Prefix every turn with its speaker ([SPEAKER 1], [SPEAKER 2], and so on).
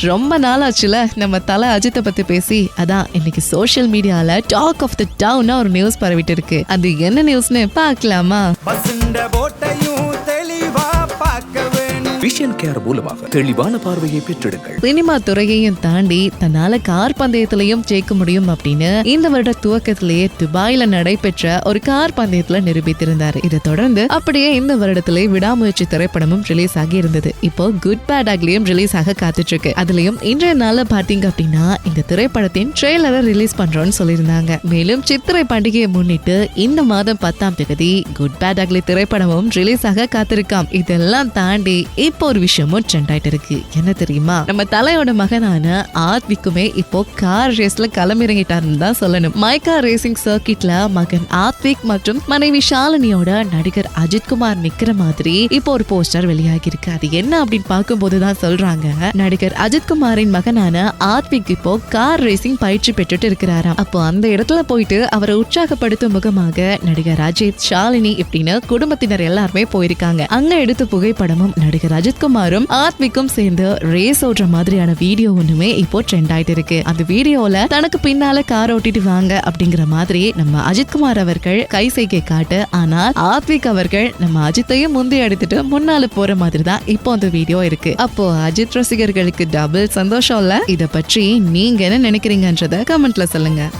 [SPEAKER 1] ரொம்ப நாள் ஆச்சுல நம்ம தலை அஜித்தை பத்தி பேசி அதான் இன்னைக்கு சோஷியல் மீடியால டாக் ஆஃப் த டவுன் ஒரு நியூஸ் பரவிட்டு இருக்கு. அது என்ன நியூஸ்னு
[SPEAKER 2] பாக்கலாமா
[SPEAKER 3] விஷன் கேர் மூலமாக தெளிவான பார்வையை பெற்றெடுங்கள்.
[SPEAKER 1] சினிமா துறையையும் தாண்டி தன்னால கார் பந்தயத்திலையும் ஜெயிக்க முடியும் அப்படின்னு இந்த வருட துவக்கத்திலேயே துபாயில நடைபெற்ற ஒரு கார் பந்தயத்துல நிரூபித்திருந்தார். இதை தொடர்ந்து அப்படியே இந்த வருடத்திலே விடாமுயற்சி திரைப்படமும் ரிலீஸ் ஆகி இருந்தது. இப்போ குட் பேட் அக்லியும் ரிலீஸ் ஆக காத்துட்டு இருக்கு அதுலயும் இன்றைய நாள்ல பாத்தீங்க அப்படின்னா இந்த திரைப்படத்தின் ட்ரெய்லரை ரிலீஸ் பண்றோம்னு சொல்லியிருந்தாங்க. மேலும் சித்திரை பண்டிகையை முன்னிட்டு இந்த மாதம் பத்தாம் தேதி குட் பேட் அக்லி திரைப்படமும் ரிலீஸ் ஆக காத்திருக்காம். இதெல்லாம் தாண்டி இப்ப ஒரு விஷயமும் ட்ரெண்ட் ஆயிட்டு இருக்கு. என்ன தெரியுமா? நம்ம தலையோட மகனான ஆத்விக்குமே இப்போ கார் ரேஸ்ல களமிறங்கிட்டாருன்னு தான் சொல்லணும். மைக்கா ரேசிங் சர்க்கிட்ல மகன் ஆத்விக் மற்றும் மனைவி ஷாலினியோட நடிகர் அஜித்குமார் நிக்கிற மாதிரி இப்போ ஒரு போஸ்டர் வெளியாகி இருக்கு அது என்ன அப்படின்னு பார்க்கும்போது தான் சொல்றாங்க. நடிகர் அஜித்குமாரின் மகனான ஆத்விக் இப்போ கார் ரேசிங் பயிற்சி பெற்றுட்டு இருக்கிறாராம். அப்போ அந்த இடத்துல போயிட்டு அவரை உற்சாகப்படுத்தும் முகமாக நடிகர் அஜித் ஷாலினி இப்படின்னு குடும்பத்தினர் எல்லாருமே போயிருக்காங்க. அங்க எடுத்த புகைப்படமும் நடிகர் அஜித்குமாரும் ஆத்விக்கும் சேர்ந்து ரேஸ் ஓடுற மாதிரியான வீடியோ ஒண்ணுமே இப்போ ட்ரெண்ட் ஆயிட்டு இருக்கு. அந்த வீடியோல தனக்கு பின்னால கார் ஓட்டிட்டு வாங்க அப்படிங்கிற மாதிரி நம்ம அஜித்குமார் அவர்கள் கை செய்கை காட்டு. ஆனால் ஆத்விக் அவர்கள் நம்ம அஜித்தையும் முந்தி எடுத்துட்டு முன்னால போற மாதிரி தான் இப்போ அந்த வீடியோ இருக்கு. அப்போ அஜித் ரசிகர்களுக்கு டபுள் சந்தோஷம் இல்ல? இத பற்றி நீங்க என்ன நினைக்கிறீங்கன்றத கமெண்ட்ல சொல்லுங்க.